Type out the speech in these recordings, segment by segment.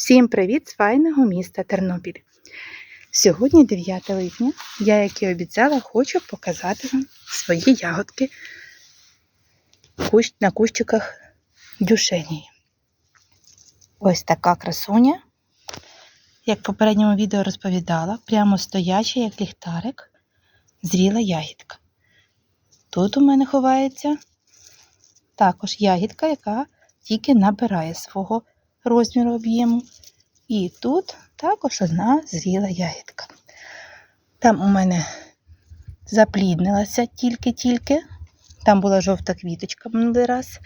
Всім привіт з файного міста Тернопіль. Сьогодні 9 липня. Я, як і обіцяла, хочу показати вам свої ягодки на кущиках дюшенії. Ось така красуня. Як в попередньому відео розповідала, прямо стояча, як ліхтарик, зріла ягідка. Тут у мене ховається також ягідка, яка тільки набирає свого розміру об'єму. І тут також одна зріла ягідка. Там у мене запліднилася тільки-тільки. Там була жовта квіточка минулий раз.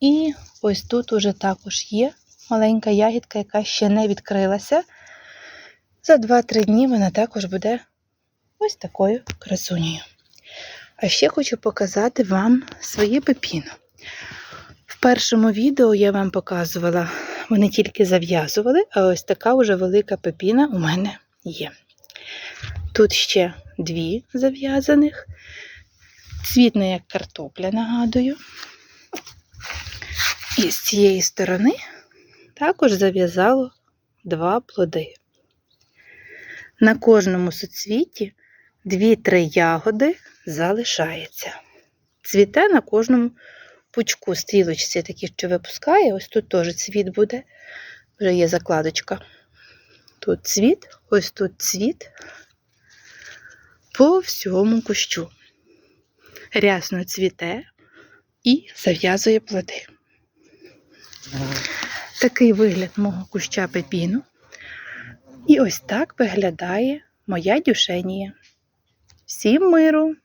І ось тут уже також є маленька ягідка, яка ще не відкрилася. За 2-3 дні вона також буде ось такою красунею. А ще хочу показати вам своє пепіно. Першому відео я вам показувала, вони тільки зав'язували, а ось така вже велика пепіна у мене є. Тут ще дві зав'язаних. Цвітна, як картопля, нагадую. І з цієї сторони також зав'язало два плоди. На кожному суцвіті 2-3 ягоди залишається. Цвіте на кожному пучку стрілочці такі, що випускає. Ось тут теж цвіт буде. Вже є закладочка. Тут цвіт, ось тут цвіт по всьому кущу. Рясно цвіте і зав'язує плоди. Такий вигляд мого куща пепіну. І ось так виглядає моя дюшенія. Всім миру!